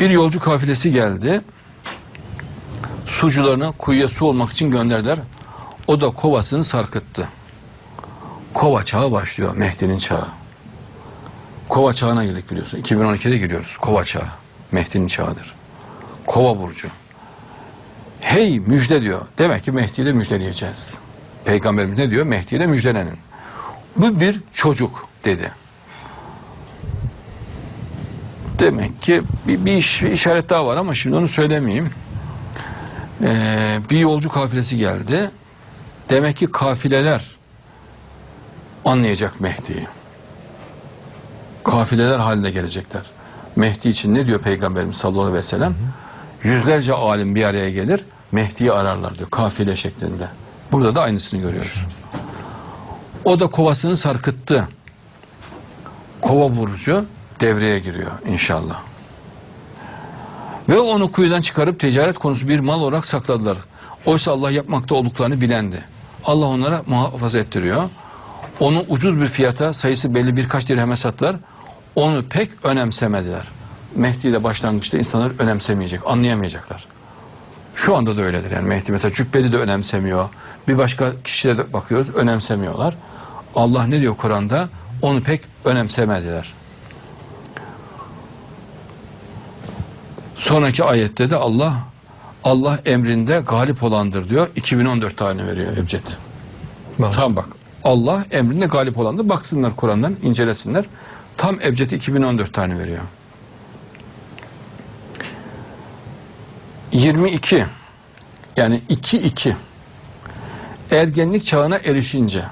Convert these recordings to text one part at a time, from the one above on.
Bir yolcu kafilesi geldi. Sucularını kuyuya su olmak için gönderdiler. O da kovasını sarkıttı. Kova çağı başlıyor. Mehdi'nin çağı. Kova çağına girdik biliyorsun. 2012'de giriyoruz. Kova çağı. Mehdi'nin çağıdır. Kova burcu. Hey müjde diyor. Demek ki Mehdi'yi de müjdeleyeceğiz. Peygamberimiz ne diyor? Mehdi'yi de müjdelenin. Bu bir çocuk dedi. Demek ki bir, bir, iş, bir işaret daha var ama şimdi onu söylemeyeyim. Ee, bir yolcu kafilesi geldi. Demek ki kafileler anlayacak Mehdi'yi. Kafileler halinde gelecekler. Mehdi için ne diyor Peygamberimiz sallallahu aleyhi ve sellem? Yüzlerce alim bir araya gelir, Mehdi'yi ararlar diyor kafile şeklinde. Burada da aynısını görüyoruz. O da kovasını sarkıttı. Kova burcu devreye giriyor inşallah. Ve onu kuyudan çıkarıp ticaret konusu bir mal olarak sakladılar. Oysa Allah yapmakta olduklarını bilendi. Allah onlara muhafaza ettiriyor. Onu ucuz bir fiyata sayısı belli birkaç dirheme sattılar. Onu pek önemsemediler. Mehdi ile başlangıçta insanlar önemsemeyecek, anlayamayacaklar. Şu anda da öyledir yani Mehdi mesela Cübbeli de önemsemiyor. Bir başka kişilere bakıyoruz önemsemiyorlar. Allah ne diyor Kur'an'da? Onu pek önemsemediler. Sonraki ayette de Allah Allah emrinde galip olandır diyor. 2014 tane veriyor Ebced. Tam bak. Allah emrinde galip olandır. Baksınlar Kur'an'dan, incelesinler. Tam Ebced 2014 tane veriyor. 22 yani 2 2 ergenlik çağına erişince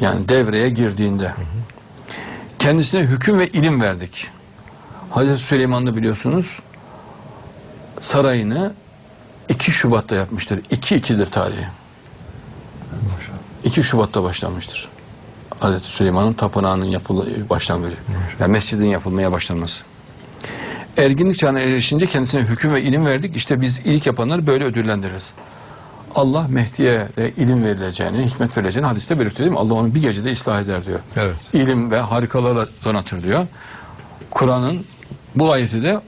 yani devreye girdiğinde kendisine hüküm ve ilim verdik. Hazreti Süleyman da biliyorsunuz sarayını 2 Şubat'ta yapmıştır. 2-2'dir tarihi. 2 Şubat'ta başlanmıştır. Hazreti Süleyman'ın tapınağının yapılı başlangıcı. Yani mescidin yapılmaya başlanması. Erginlik çağına erişince kendisine hüküm ve ilim verdik. İşte biz iyilik yapanları böyle ödüllendiririz. Allah Mehdi'ye de ilim verileceğini, hikmet verileceğini hadiste belirtiyor değil mi? Allah onu bir gecede ıslah eder diyor. Evet. İlim ve harikalarla donatır diyor. Kur'an'ın bu ayeti de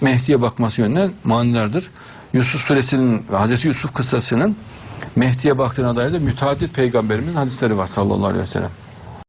Mehdi'ye bakması yönünden manilerdir. Yusuf suresinin ve Hazreti Yusuf kıssasının Mehdi'ye baktığına dair de müteaddit peygamberimizin hadisleri var sallallahu aleyhi ve sellem.